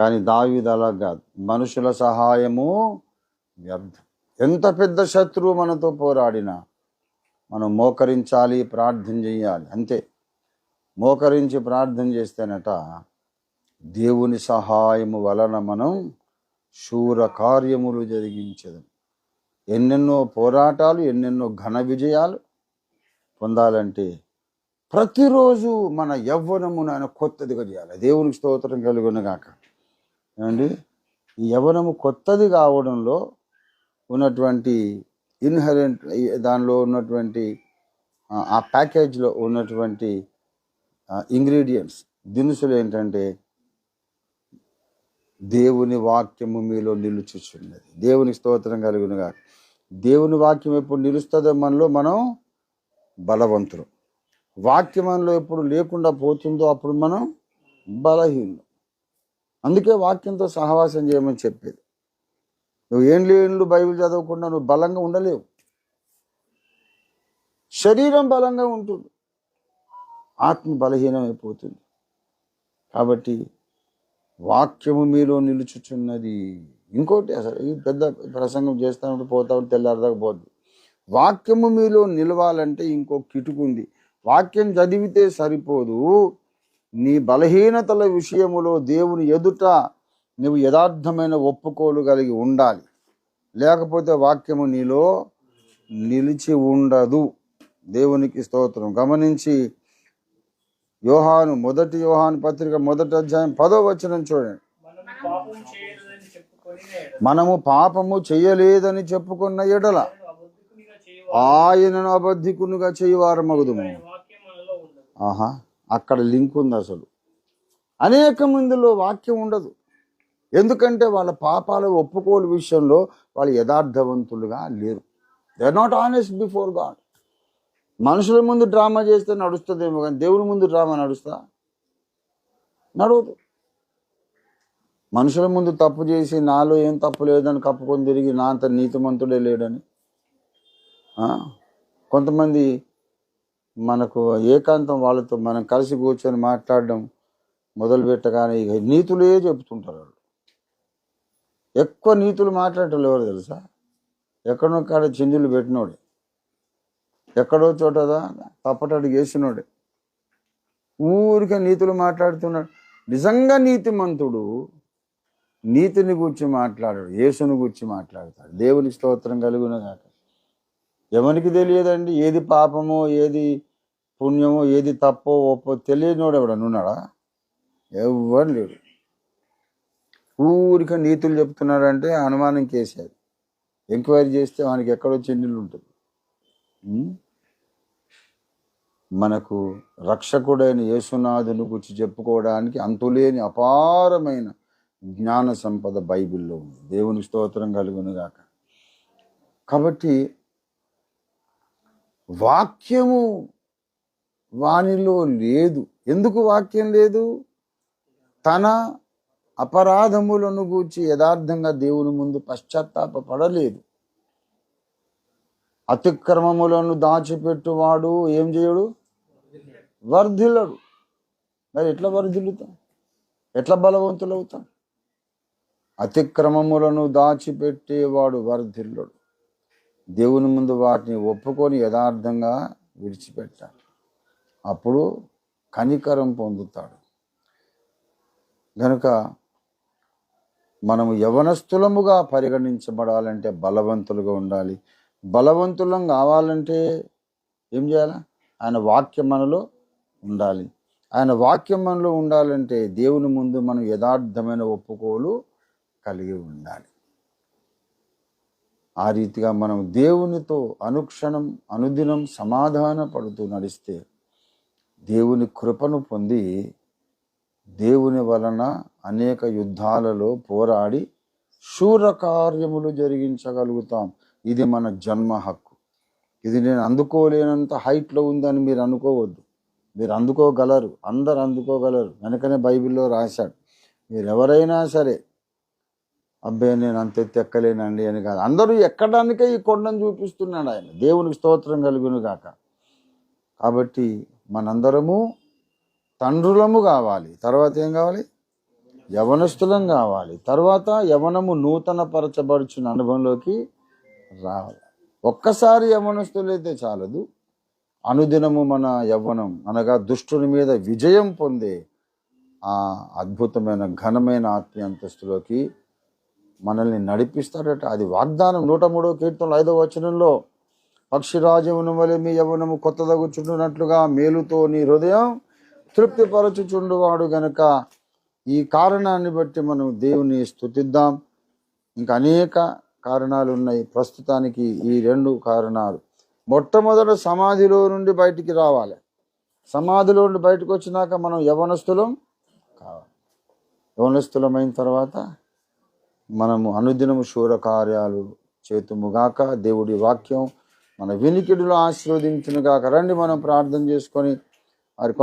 కానీ దావీదు అలా కాదు. మనుషుల సహాయము వ్యర్థం. ఎంత పెద్ద శత్రువు మనతో పోరాడినా మనం మోకరించాలి ప్రార్థన చేయాలి. అంతే. మోకరించి ప్రార్థన చేస్తేనట దేవుని సహాయము వలన మనం శూర కార్యములు జరిగించదు. ఎన్నెన్నో పోరాటాలు ఎన్నెన్నో ఘన విజయాలు పొందాలంటే ప్రతిరోజు మన యవ్వనమును ఆయన కొత్తదిగా చేయాలి. దేవునికి స్తోత్రం కాక ఏమండి? ఈ యవ్వనము కొత్తది కావడంలో ఉన్నటువంటి ఇన్హరెంట్ దానిలో ఉన్నటువంటి ఆ, ఆ ప్యాకేజ్లో ఉన్నటువంటి ఇంగ్రీడియంట్స్. దినుసులు ఏంటంటే దేవుని వాక్యము మీలో నిలుచుచున్నది. దేవుని స్తోత్రం కలుగునుగా దేవుని వాక్యం ఎప్పుడు నిలుస్తుందో మనలో మనం బలవంతులు. వాక్యం మనలో ఎప్పుడు లేకుండా పోతుందో అప్పుడు మనం బలహీనం అందుకే వాక్యంతో సహవాసం చేయమని చెప్పేది. నువ్వు ఏం ఏండ్లు బైబిల్ చదవకుండా నువ్వు బలంగా ఉండలేవు. శరీరం బలంగా ఉంటుంది. ఆత్మ బలహీనమైపోతుంది. కాబట్టి వాక్యము మీలో నిలుచుచున్నది. ఇంకోటి అసలు ఈ పెద్ద ప్రసంగం చేస్తామంటే పోతా ఉంటే తెల్లారదాకా వాక్యము మీలో నిలవాలంటే ఇంకో కిటుకు ఉంది వాక్యం చదివితే సరిపోదు. నీ బలహీనతల విషయములో దేవుని ఎదుట నువ్వు యథార్థమైన ఒప్పుకోలు కలిగి ఉండాలి. లేకపోతే వాక్యము నీలో నిలిచి ఉండదు. దేవునికి స్తోత్రం. గమనించి యోహాను మొదటి యోహాను పత్రిక మొదటి అధ్యాయం పదో వచనం చూడండి. మనము పాపము చేయలేదని చెప్పుకున్న ఎడల ఆయనను అబద్ధికునుగా చేయవారు ఆహా. అక్కడ లింక్ ఉంది అసలు. అనేక మందిలో వాక్యం ఉండదు. ఎందుకంటే వాళ్ళ పాపాలు ఒప్పుకోలు విషయంలో వాళ్ళు యథార్థవంతులుగా లేరు. They are not honest before God మనుషుల ముందు డ్రామా చేస్తే నడుస్తుందేమో కానీ దేవుని ముందు డ్రామా నడుస్తా? నడవదు. మనుషుల ముందు తప్పు చేసి నాలో ఏం తప్పు లేదని కప్పుకొని తిరిగి నా అంత నీతిమంతుడే లేడని కొంతమంది మనకు ఏకాంతం వాళ్ళతో మనం కలిసి కూర్చొని మాట్లాడడం మొదలు పెట్టగానే ఇక నీతులే చెప్తుంటారు వాళ్ళు. ఎక్కువ నీతులు మాట్లాడటం ఎవరు తెలుసా? ఎక్కడో కాడ చిందులు పెట్టినోడే. ఎక్కడో చోటదా తప్పటడు చేసినోడే. ఊరికే నీతులు మాట్లాడుతున్నాడు. నిజంగా నీతిమంతుడు నీతిని గురించి మాట్లాడాడు యేసుని గురించి మాట్లాడతాడు. దేవుని స్తోత్రం కలిగిన గాక. ఎవరికి తెలియదండి? ఏది పాపమో ఏది పుణ్యమో ఏది తప్పో ఒప్పో తెలియనివాడు ఎవడన్నా ఉన్నాడా? ఎవరు లేడు. ఊరికే నీతులు చెప్తున్నారంటే అనుమానం కేసారు ఎంక్వైరీ చేస్తే వానికి ఎక్కడో చెన్నీళ్ళు ఉంటుంది. మనకు రక్షకుడైన యేసునాథుని గురించి చెప్పుకోవడానికి అంతులేని అపారమైన జ్ఞాన సంపద బైబిల్లో ఉంది. దేవుని స్తోత్రం కలుగునుగాక కాబట్టి వాక్యము వానిలో లేదు. ఎందుకు వాక్యం లేదు? తన అపరాధములను గూర్చి యథార్థంగా దేవుని ముందు పశ్చాత్తాపపడలేదు. అతిక్రమములను దాచిపెట్టువాడు ఏం చేయడు? వర్ధిల్లడు. మరి ఎట్లా వర్ధిల్లుతాం? ఎట్లా బలవంతులవుతాం? అతిక్రమములను దాచిపెట్టేవాడు వర్ధిల్లుడు. దేవుని ముందు వాటిని ఒప్పుకొని యథార్థంగా విడిచిపెట్టాలి అప్పుడు కనికరం పొందుతాడు. గనుక మనము యవనస్థులముగా పరిగణించబడాలంటే బలవంతులుగా ఉండాలి. బలవంతులం కావాలంటే ఏం చేయాలి? ఆయన వాక్యం మనలో ఉండాలి. ఆయన వాక్యం మనలో ఉండాలంటే దేవుని ముందు మనం యథార్థమైన ఒప్పుకోలు కలిగి ఉండాలి. ఆ రీతిగా మనం దేవునితో అనుక్షణం అనుదినం సమాధాన పడుతూ నడిస్తే దేవుని కృపను పొంది దేవుని వలన అనేక యుద్ధాలలో పోరాడి శూర కార్యములు జరిగించగలుగుతాం. ఇది మన జన్మ హక్కు. ఇది నేను అందుకోలేనంత హైట్లో ఉందని మీరు అనుకోవద్దు. మీరు అందుకోగలరు. అందరు అందుకోగలరు. వెనకనే బైబిల్లో రాశాడు. మీరు ఎవరైనా సరే అబ్బాయి నేను అంత ఎక్కలేనండి అని కాదు. అందరూ ఎక్కడానికే ఈ కొండను చూపిస్తున్నాడు ఆయన. దేవునికి స్తోత్రం కలుగును గాక. కాబట్టి మనందరము తండ్రులము కావాలి. తర్వాత ఏం కావాలి? యవనస్తులం కావాలి. తర్వాత యవనము నూతన పరచబడుచున్న అనుభవంలోకి రావాలి. ఒక్కసారి యవనస్తులైతే చాలదు. అనుదినము మన యవ్వనం అనగా దుష్టుని మీద విజయం పొందే ఆ అద్భుతమైన ఘనమైన ఆత్మీయ అంతస్తులోకి మనల్ని నడిపిస్తాడట. అది వాగ్దానం. నూట మూడో కీర్తనలు ఐదో వచనంలో పక్షిరాజమును వలె మీ యవ్వనము కొత్తదగుచుండునట్లుగా మేలుతో నీ హృదయం తృప్తిపరచుచుండువాడు గనక. ఈ కారణాన్ని బట్టి మనం దేవుని స్తుతిద్దాం. ఇంకా అనేక కారణాలు ఉన్నాయి ప్రస్తుతానికి ఈ రెండు కారణాలు. మొట్టమొదట సమాధిలో నుండి బయటికి రావాలి. సమాధిలో నుండి బయటకు వచ్చినాక మనం యవనస్తులం కావాలి. యవనస్తులమైన తర్వాత మనము అనుదినము శూర కార్యాలు చేతుముగాక దేవుడి వాక్యం మన వినికిడిలో ఆశీర్వదించునుగాక. రండి మనం ప్రార్థన చేసుకొని మరి కొంత